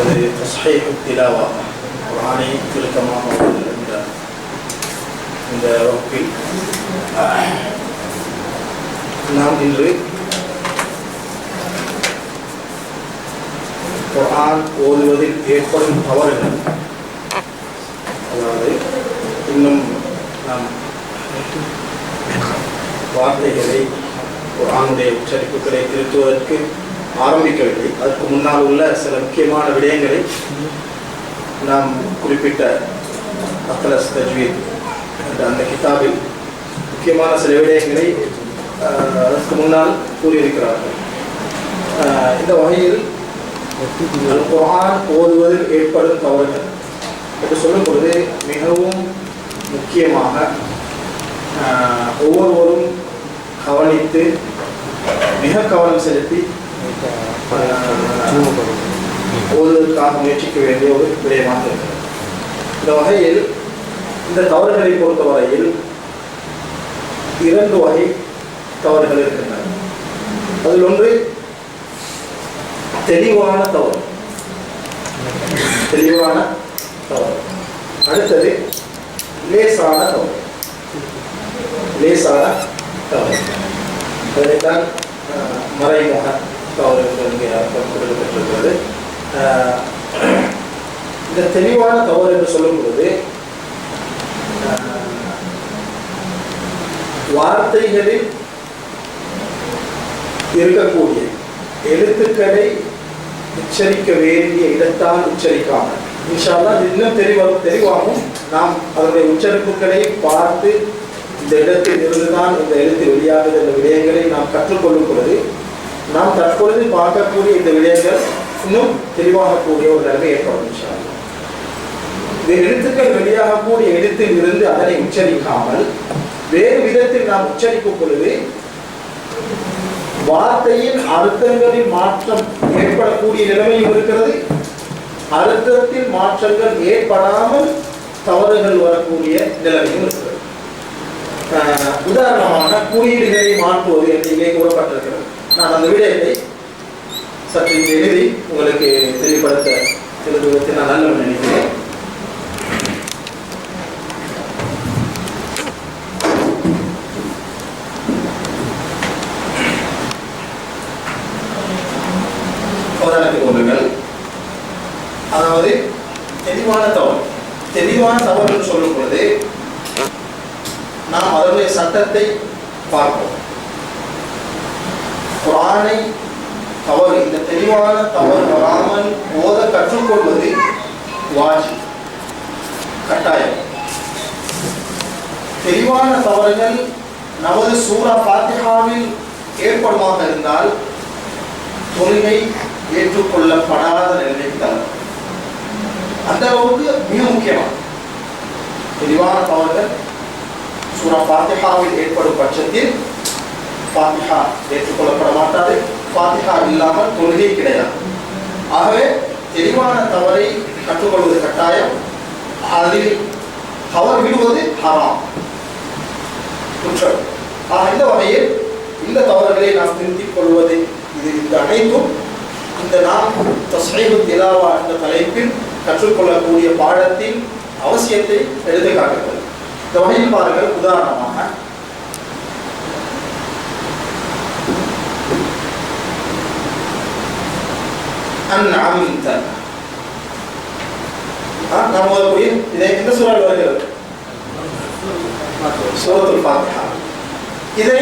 என்பது தஸ்ஹீஹ் திலாவா குர்ஆனை சுருக்கமாக என்ற இந்த வகுப்பில் நாம் இன்று குர்ஆன் ஓதுவதில் ஏற்படும் தவறுகள் அதாவது இன்னும் நாம் வார்த்தைகளை குர்ஆனுடைய உச்சரிப்புகளை திருத்துவதற்கு ஆரம்பிக்கவில்லை அதற்கு முன்னால் உள்ள சில முக்கியமான விடயங்களை நாம் குறிப்பிட்ட அத்தலஸ் தஜ்வீத் என்ற அந்த கிதாபில் முக்கியமான சில விடயங்களை அதற்கு முன்னால் கூறியிருக்கிறார்கள். இந்த வகையில் குரான் ஓதுவதில் ஏற்படும் தவறுகள் என்று சொல்லும் பொழுது மிகவும் முக்கியமாக ஒவ்வொருவரும் கவனித்து மிக கவனம் செலுத்தி ஆஹ், ஓதுவதற்காக முயற்சிக்க வேண்டிய ஒரு விடயமாக இருக்கிறது இந்த வகையில் இந்த தவறுகளை பொறுத்தவரையில் இரண்டு வகை தவறுகள் இருக்கின்றன. அதில் ஒன்று தெளிவான தவறு. தெளிவான தவறு. அடுத்தது லேசான தவறு. லேசான தவறு. அதைத்தான் அஹ், மறைமுக இங்கே கொடுக்கப்பட்டிருக்கிறது. இந்த தெளிவான தவறு என்று சொல்லும்பொழுது வார்த்தைகளில் இருக்கக்கூடிய எழுத்துக்களை உச்சரிக்க வேண்டிய இடத்தால் உச்சரிக்காமல். இன்ஷால்லா இன்னும் தெளிவாக தெளிவாகும் நாம் அதனுடைய உச்சரிப்புகளை பார்த்து இந்த இடத்தில் இருந்துதான் இந்த எழுத்து வெளியாகுது என்ற விடயங்களை நாம் கற்றுக்கொள்ளும் பொழுது நாம் தற்பொழுது பார்க்கக்கூடிய இந்த விடயங்கள் இன்னும் தெளிவாகக்கூடிய ஒரு நிலைமை ஏற்படும் இந்த எழுத்துக்கள் வெளியாகக்கூடிய எழுத்தில் இருந்து அதனை உச்சரிக்காமல் வேறு விதத்தில் நாம் உச்சரிக்கும் பொழுது வார்த்தையின் அர்த்தங்களில் மாற்றம் ஏற்படக்கூடிய நிலைமையும் இருக்கிறது. அர்த்தத்தில் மாற்றங்கள் ஏற்படாமல் தவறுகள் வரக்கூடிய நிலைமையும் இருக்கிறது. ஆஹ் உதாரணமாக குறியீடுகளை மாற்றுவது என்று இங்கே கூறப்பட்டிருக்கிறது. நான் அந்த விடயத்தை சற்று இங்கே எழுதி உங்களுக்கு தெளிவுபடுத்த எழுதுவதற்கு நான் நல்ல நினைக்கிறேன். கொள்ளுங்கள். அதாவது தெளிவான தவறு. தெளிவான தவறு என்று சொல்லும் பொழுது நாம் அதனுடைய சட்டத்தை பார்ப்போம். குரானை தவறு இந்த தெளிவான தவறு வராமல் ஓத கற்றுக்கொள்வது வாஜி கட்டாயம். தெளிவான தவறுகள் நமது சூரா பாத்திகாவில் ஏற்படுமாக இருந்தால் தொழுகை ஏற்றுக்கொள்ளப்படாத நிலைமைக்கு தான். அந்த அளவுக்கு மிக முக்கியமான தெளிவான தவறுகள் சூரா பாத்திகாவில் ஏற்படும் பட்சத்தில் ஃபாத்திஹா ஏற்றுக்கொள்ளப்பட மாட்டாது ஃபாத்திஹா இல்லாமல் தொழுகை கிடையாது. ஆகவே தெளிவான தவறை கற்றுக்கொள்வது கட்டாயம். அதில் தவறு விடுவது ஹராம். குற்றம். ஆக இந்த வகையில் இந்த தவறுகளை நாம் திருத்திக் கொள்வது இது இந்த அனைத்தும் இந்த நாம் தஸ்மீபு திலாவா என்ற தலைப்பில் கற்றுக்கொள்ளக்கூடிய பாடத்தின் அவசியத்தை எடுத்து காட்டுகிறது இந்த வகையில் பாருங்கள் உதாரணமாக அந்நாமித்த நாம் ஓதக்கூடிய இதை எந்த சூழல் வருகிறது? சூரத்துல் ஃபாத்திஹா. இதை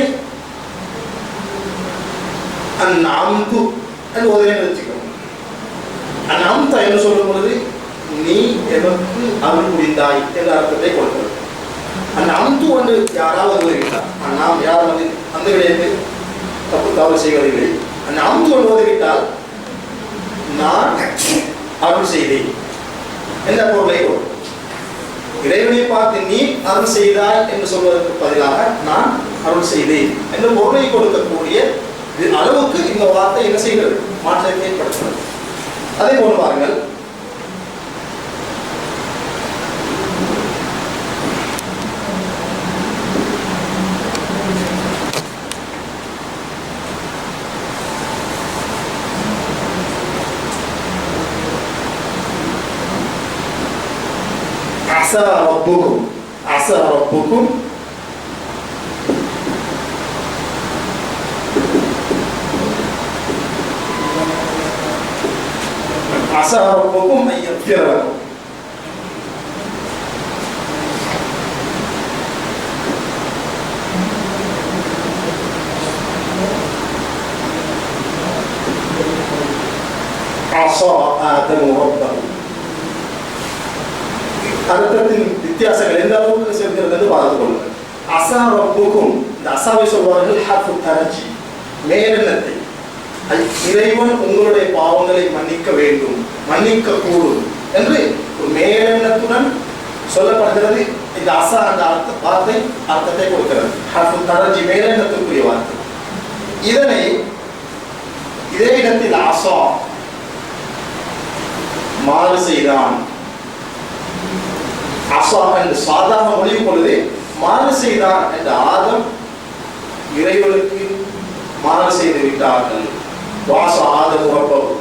அந்நாம்து என்று உதவி வச்சுக்கணும். அந்நாம்தா என்று சொல்லும் பொழுது நீ எனக்கு அருள் புரிந்தாய் என்ற அர்த்தத்தை கொடுக்கிறது. அந்த அந்து வந்து யாராவது உதவிட்டார் நாம் யார் வந்து அந்த விடயத்தை தப்பு தவறு செய்வதில்லை. அந்த அந்து ஒன்று உதவிட்டால் நான் அருள் செய்தேன். என்ற பொருளை? கொடுக்கும் இறைவனை பார்த்து நீ அருள் செய்தாய் என்று சொல்வதற்கு பதிலாக நான் அருள் செய்தேன். என்ற பொருளை கொடுக்கக்கூடிய அளவுக்கு இந்த வார்த்தை என்ன செய்கிறது? மாற்றத்தை ஏற்படுத்துகிறது. அதே போல் பாருங்கள் ربكم. عسى ربكم. عسى ربكم أن يغفر لكم. அர்த்தத்தின் வித்தியாசங்கள் எந்த அளவுக்கு சேர்க்கிறது என்று பார்த்து கொள்ளுங்கள் அசா ரப்புக்கும் இந்த அசாவை சொல்வார்கள் ஹாஃபு தரஜி மேலெண்ணத்தை இறைவன் உங்களுடைய பாவங்களை மன்னிக்க வேண்டும் மன்னிக்க கூடும் என்று ஒரு மேலெண்ணத்துடன் சொல்லப்படுகிறது இந்த அசா அந்த அர்த்த வார்த்தை அர்த்தத்தை கொடுக்கிறது ஹாஃபு தரஜி மேலெண்ணத்துக்குரிய வார்த்தை இதனை இதே இடத்தில் அசா மாறு செய்தான் அசாம் என்று சாதாரண மொழியும் பொழுது மாறு செய்தான் என்ற ஆதம் இறைவனுக்கு மாறு செய்து விட்டார்கள். வாச ஆதம் உறப்பவர்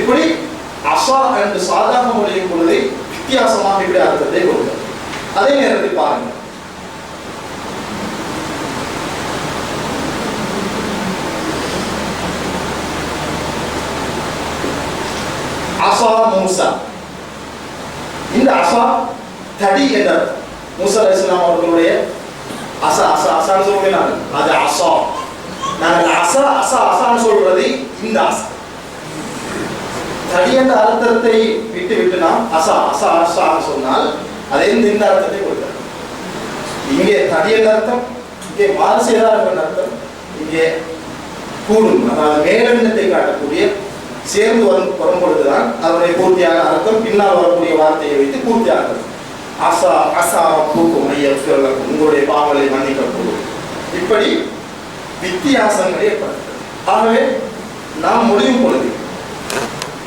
இப்படி அசா என்று சாதாரண மொழியும் பொழுது வித்தியாசமாக இப்படி அர்த்தத்தை கொடுக்கிறது அதே நேரத்தில் பாருங்கள் அசா மூசா. தடி என்ற மூசா அலிஸ்லாம் அவர்களுடைய அசா அசா அசான்னு சொல்லுவேன் அது அசா. நாங்கள் அசா அசா அசான்னு சொல்றது இந்த அசா. தடி என்ற அர்த்தத்தை விட்டு விட்டு நாம் அசா அசா அசான்னு சொன்னால் அதே இந்த அர்த்தத்தை கொடுத்தார் இங்கே தடி என்ற அர்த்தம் இங்கே மாறு செய்தார் அர்த்தம்? இங்கே கூடும். அதாவது மேலெண்ணத்தை காட்டக்கூடிய சேர்ந்து வரும் வரும் பொழுதுதான் அதனுடைய பூர்த்தியாக அர்த்தம் பின்னால் வரக்கூடிய வார்த்தையை வைத்து பூர்த்தியாகிறது. அசா அசா பூக்கும் ஐயர்களுக்கும் உங்களுடைய பாவலை மன்னிக்கப்படும் இப்படி வித்தியாசங்கள் ஏற்படுகிறது. ஆகவே நாம் முடியும் பொழுது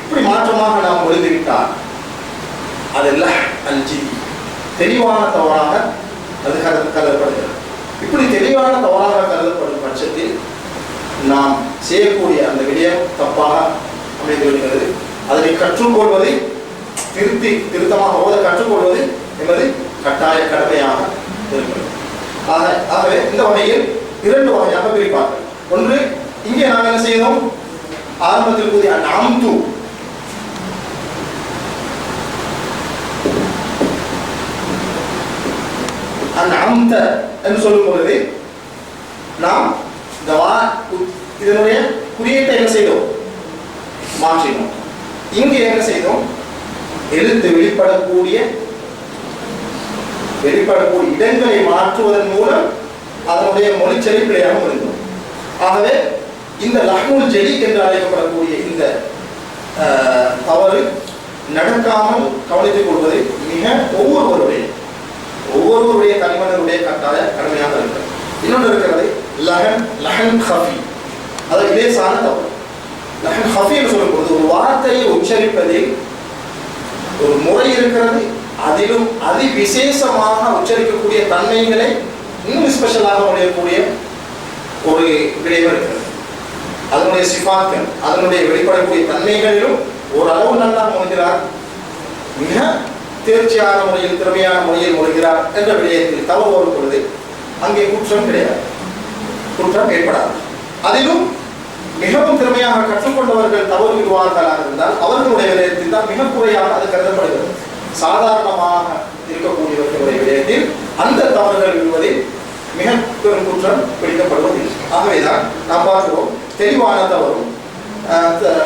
இப்படி மாற்றமாக நாம் முடிந்துவிட்டால் அதெல்லாம் அல்ஜி தெளிவான தவறாக அது கருதப்படுகிறது. இப்படி தெளிவான தவறாக கருதப்படும் பட்சத்தில் நாம் செய்யக்கூடிய அந்த விடயம் தப்பாக அமைந்து விடுகிறது. அதனை கற்றுக்கொள்வதை திருத்தி திருத்தமாக ஓத கற்றுக்கொள்வது என்பது கட்டாய கடமையாக இருக்கிறது ஆகவே இந்த வகையில் இரண்டு வகையாக பிரிப்பார்கள். ஒன்று இங்கே நாம் என்ன செய்தோம்? ஆரம்பத்தில் கூறிய நாம் தூ அந்த அம்த என்று சொல்லும் பொழுது நாம் இந்த வா இதனுடைய குறியீட்டை என்ன செய்தோம்? மாற்றினோம். இங்கே என்ன செய்தோம்? எழுத்து வெளிப்படக்கூடிய வெளிப்படக்கூடிய இடங்களை மாற்றுவதன் மூலம் அதனுடைய மொழி பிழையாக முடிந்தோம் ஆகவே இந்த லஹ்முல் ஜெலி என்று அழைக்கப்படக்கூடிய இந்த தவறு நடக்காமல் கவனித்துக் கொள்வது மிக ஒவ்வொருவருடைய ஒவ்வொருவருடைய தனிமனிதனுடைய கட்டாய கடமையாக இருக்கிறது. இன்னொன்று இருக்கிறது லஹன் லஹன் ஹஃபி. அது இலேசான தவறு. லஹன் ஹஃபி என்று சொல்லும் ஒரு வார்த்தையை உச்சரிப்பதில் ஒரு முறை இருக்கிறது அதிலும் அதி விசேஷமாக உச்சரிக்கக்கூடிய தன்மைகளை இன்னும் ஸ்பெஷலாக உடையக்கூடிய ஒரு விளைவு இருக்கிறது. அதனுடைய சிபாக்கள் அதனுடைய வெளிப்படக்கூடிய தன்மைகளிலும் ஓரளவு நல்லா மொழிகிறார். மிக தேர்ச்சியான முறையில் திறமையான முறையில் மொழிகிறார் என்ற விடயத்தில் தவறு வரும் பொழுது அங்கே குற்றம் கிடையாது. குற்றம் ஏற்படாது. அதிலும் மிகவும் திறமையாக கற்றுக்கொண்டவர்கள் தவறு விடுவார்களாக இருந்தால் அவர்களுடைய விடயத்தில் தான் மிக குறையாக அது கருதப்படுகிறது. சாதாரணமாக இருக்கக்கூடியவர்களுடைய விடயத்தில் அந்த தவறுகள் என்பதில் மிக பெரும் குற்றம் பிடிக்கப்படுவதில்லை. ஆகவேதான் நாம் பார்க்கிறோம் தெளிவான தவறும் த-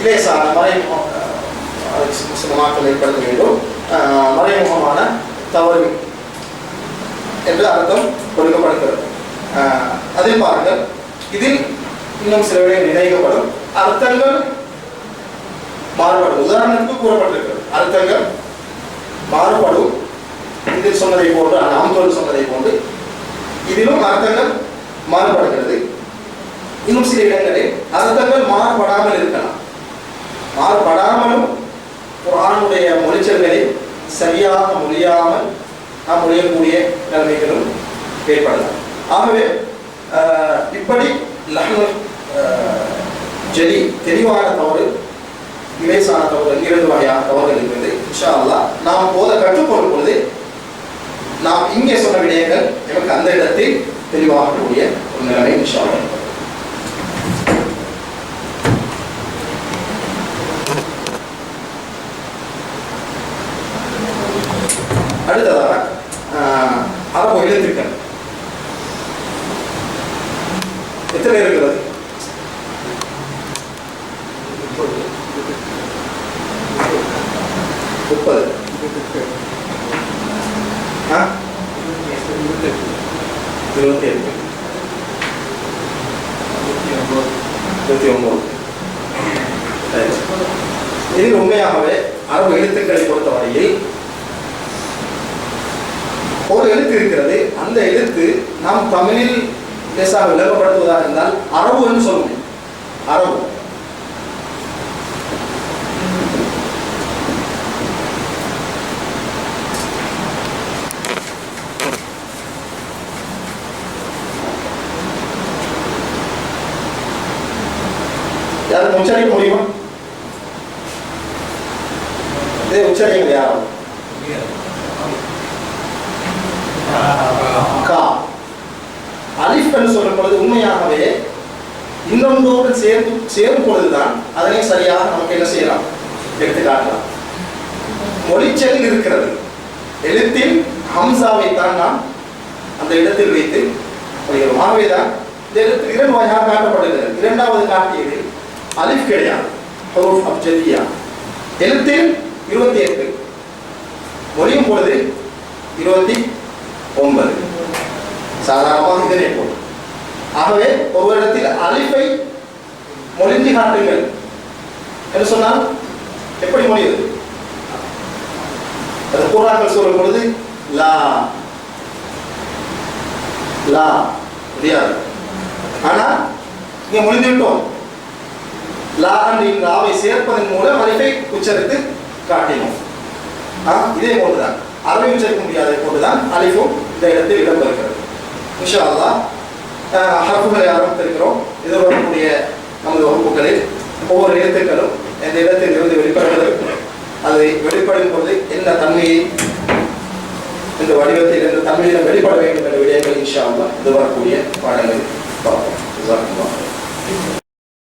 இலேசான மறைமுக சில மாற்றம் ஏற்படுத்த வேண்டும். மறைமுகமான தவறு என்று அர்த்தம் கொடுக்கப்படுகிறது. அதில் பாருங்கள் இதில் இன்னும் சில விடயங்கள் இணைக்கப்படும். அர்த்தங்கள் மாறுபடும் உதாரணத்துக்கு கூறப்பட்டிருக்கிறது. அர்த்தங்கள் மாறுபடும். இதில் சொன்னதை போன்று நாமத்தோடு சொன்னதை போன்று இதிலும் அர்த்தங்கள் மாறுபடுகிறது. இன்னும் சில இடங்களில் அர்த்தங்கள் மாறுபடாமல் இருக்கலாம். மாறுபடாமலும் குரானுடைய மொழிச்சல்களை சரியாக மொழியாமல் நாம் மொழியக்கூடிய நிலைமைகளும் ஏற்படலாம். ஆகவே இப்படி லஹ்னு ஜெலி தெளிவான தவறு இலேசான தவறு இரண்டு வகையான தவறுகள் இருக்கிறது இன்ஷா அல்லாஹ் நாம் போத கற்றுக்கொள்ளும் பொழுது நாம் இங்கே சொன்ன விடயங்கள் எனக்கு அந்த இடத்தில் தெளிவாகக்கூடிய ஒரு நிலைமை இன்ஷா அல்லாஹ் அடுத்ததாக அரபு எழுத்துக்கள். எத்தனை இருக்கிறது இருபத்தி எட்டு. இருபத்தி ஒன்பது இதில் உண்மையாகவே அரபு எழுத்துக்களை பொறுத்தவரையில் ஒரு எழுத்து இருக்கிறது. அந்த எழுத்து நாம் தமிழில் பேசாக விளக்கப்படுத்துவதாக இருந்தால் அரபு என்று சொல்ல முடியும் அரபு. யாரும் உச்சரிக்க முடியுமா? இதை உச்சரிக்க யாரும் கா. அலிஃப் என்று சொல்லும் பொழுது உண்மையாகவே இன்னொன்றோடு சேர்ந்து சேரும் பொழுதுதான் அதனை சரியாக நமக்கு என்ன செய்யலாம்? எடுத்துக்காட்டலாம். மொழிச்சல் இருக்கிறது. எழுத்தில் ஹம்சாவை தான் நாம் அந்த இடத்தில் வைத்து படிக்கிறோம் ஆகவேதான் இந்த எழுத்து இரண்டு வகையாக காட்டப்படுகிறது. இரண்டாவது காட்டியது அலிஃப் கிடையாது ஹரூஃப் அப்ஜதியா எழுத்து இருபத்தி எட்டு. மொழியும் பொழுது இருபத்தி ஒன்பது. சாதாரணமாக இதனை போல். ஆகவே ஒவ்வொரு இடத்தில் அலிஃபை மொழிந்து காட்டுங்கள். என்று சொன்னால் எப்படி மொழியுது? அது கூறாக்கள் சொல்லும் பொழுது லா. லா. முடியாது. ஆனால் இங்கே முடிந்து விட்டோம். லா என்ற சேர்ப்பதன் மூலம் அறிவை உச்சரித்து காட்டினோம். இதே போன்றுதான். அரபை உச்சரிக்க முடியாத போன்றுதான் அலிஃபும் இந்த இடத்தில் இடம்பெறுகிறது. இன்ஷா அல்லாஹ் அஹ், ஆரம்பித்திருக்கிறோம். இது வரக்கூடிய நமது வகுப்புகளில் ஒவ்வொரு எழுத்துக்களும் இந்த இடத்தில் இருந்து வெளிப்படுவது அது வெளிப்படும் போது என்ன தன்மையை இந்த வடிவத்தில் இருந்து தன்மையிடம் வெளிப்பட வேண்டும் என்ற விடயங்கள் இன்ஷா அல்லாஹ் இது வரக்கூடிய பாடங்களில் பார்ப்போம்.